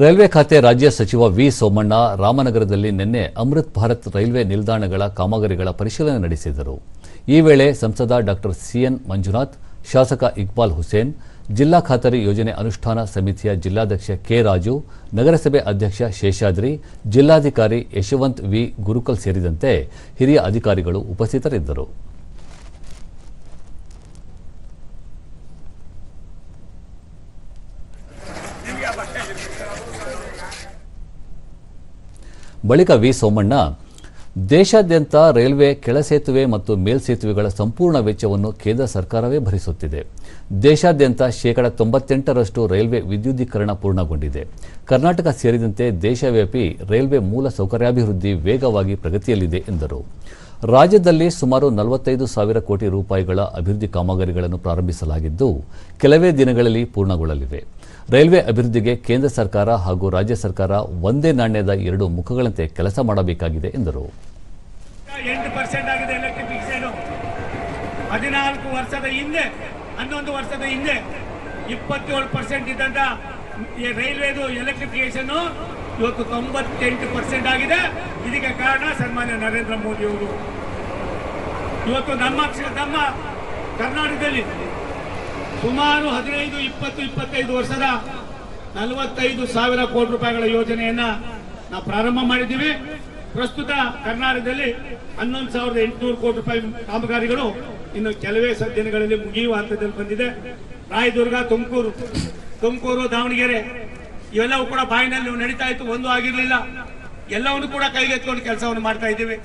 Railway ಖಾತೆ ರಾಜ್ಯ ಸಚಿವ ವಿ ಸೋಮಣ್ಣ ರಾಮನಗರದಲ್ಲಿ ನಿನ್ನೆ ಅಮೃತ್ ಭಾರತ್ ರೈಲ್ವೆ ನಿಲ್ದಾಣಗಳ ಕಾಮಗಾರಿಗಳ ಪರಿಶೀಲನೆ ನಡೆಸಿದರು. ಈ ವೇಳೆ ಸಂಸದ ಡಾಕ್ಟರ್ ಸಿಎನ್ ಮಂಜುನಾಥ್, ಶಾಸಕ ಇಕ್ಬಾಲ್ ಹುಸೇನ್, ಜಿಲ್ಲಾ ಖಾತರಿ ಯೋಜನೆ ಅನುಷ್ಠಾನ ಸಮಿತಿಯ ಜಿಲ್ಲಾಧ್ಯಕ್ಷ ಕೆ ರಾಜು, ನಗರಸಭೆ ಅಧ್ಯಕ್ಷ ಶೇಷಾದ್ರಿ, ಜಿಲ್ಲಾಧಿಕಾರಿ ಯಶವಂತ್ ವಿ ಗುರುಕಲ್ ಸೇರಿದಂತೆ ಹಿರಿಯ ಅಧಿಕಾರಿಗಳು ಉಪಸ್ಥಿತರಿದ್ದರು. ಬಳಿಕ ವಿ ಸೋಮಣ್ಣ, ದೇಶಾದ್ಯಂತ ರೈಲ್ವೆ ಕೆಳಸೇತುವೆ ಮತ್ತು ಮೇಲ್ಸೇತುವೆಗಳ ಸಂಪೂರ್ಣ ವೆಚ್ಚವನ್ನು ಕೇಂದ್ರ ಸರ್ಕಾರವೇ ಭರಿಸುತ್ತಿದೆ. ದೇಶಾದ್ಯಂತ ಶೇಕಡ ತೊಂಬತ್ತೆಂಟರಷ್ಟು ರೈಲ್ವೆ ವಿದ್ಯುದೀಕರಣ ಪೂರ್ಣಗೊಂಡಿದೆ. ಕರ್ನಾಟಕ ಸೇರಿದಂತೆ ದೇಶವ್ಯಾಪಿ ರೈಲ್ವೆ ಮೂಲ ಸೌಕರ್ಯಾಭಿವೃದ್ಧಿ ವೇಗವಾಗಿ ಪ್ರಗತಿಯಲ್ಲಿದೆ ಎಂದರು. ರಾಜ್ಯದಲ್ಲಿ ಸುಮಾರು ನಲವತ್ತೈದು ಸಾವಿರ ಕೋಟಿ ರೂಪಾಯಿಗಳ ಅಭಿವೃದ್ಧಿ ಕಾಮಗಾರಿಗಳನ್ನು ಪ್ರಾರಂಭಿಸಲಾಗಿದ್ದು, ಕೆಲವೇ ದಿನಗಳಲ್ಲಿ ಪೂರ್ಣಗೊಳ್ಳಲಿವೆ ರೈಲ್ವೆ ಅಭಿವೃದ್ಧಿಗೆ ಕೇಂದ್ರ ಸರ್ಕಾರ ಹಾಗೂ ರಾಜ್ಯ ಸರ್ಕಾರ ಒಂದೇ ನಾಣ್ಯದ ಎರಡು ಮುಖಗಳಂತೆ ಕೆಲಸ ಮಾಡಬೇಕಾಗಿದೆ ಎಂದರು. ಹದಿನಾಲ್ಕು ವರ್ಷದ ಹಿಂದೆ, ಹನ್ನೊಂದು ವರ್ಷದ ಹಿಂದೆ ಇಪ್ಪತ್ತೇಳು ಪರ್ಸೆಂಟ್ ಇದ್ದಂತ ರೈಲ್ವೆದು ಎಲೆಕ್ಟ್ರಿಫಿಕೇಶನ್ ಇವತ್ತು ತೊಂಬತ್ತೆಂಟು ಪರ್ಸೆಂಟ್ ಆಗಿದೆ. ಇದಕ್ಕೆ ಕಾರಣ ಸನ್ಮಾನ್ಯ ನರೇಂದ್ರ ಮೋದಿ ಅವರು ಇವತ್ತು ನಮ್ಮ ನಮ್ಮ ಕರ್ನಾಟಕದಲ್ಲಿ ಸುಮಾರು ಹದಿನೈದು, ಇಪ್ಪತ್ತು, ಇಪ್ಪತ್ತೈದು ವರ್ಷದ ನಲವತ್ತೈದು ಸಾವಿರ ಕೋಟಿ ರೂಪಾಯಿಗಳ ಯೋಜನೆಯನ್ನ ನಾವು ಪ್ರಾರಂಭ ಮಾಡಿದ್ದೀವಿ. ಪ್ರಸ್ತುತ ಕರ್ನಾಟಕದಲ್ಲಿ ಹನ್ನೊಂದು ಸಾವಿರದ ಎಂಟುನೂರು ಕೋಟಿ ರೂಪಾಯಿ ಕಾಮಗಾರಿಗಳು ಇನ್ನು ಕೆಲವೇ ಸದ್ದಿನಗಳಲ್ಲಿ ದಿನಗಳಲ್ಲಿ ಮುಗಿಯುವ ಹಂತದಲ್ಲಿ ಬಂದಿದೆ. ರಾಯದುರ್ಗ, ತುಮಕೂರು ತುಮಕೂರು, ದಾವಣಗೆರೆ, ಇವೆಲ್ಲವೂ ಕೂಡ ಬಾಯಿನಲ್ಲಿ ನಡೀತಾ ಇತ್ತು. ಒಂದು ಆಗಿರಲಿಲ್ಲ. ಎಲ್ಲವನ್ನು ಕೂಡ ಕೈಗೆತ್ಕೊಂಡು ಕೆಲಸವನ್ನು ಮಾಡ್ತಾ ಇದ್ದೀವಿ.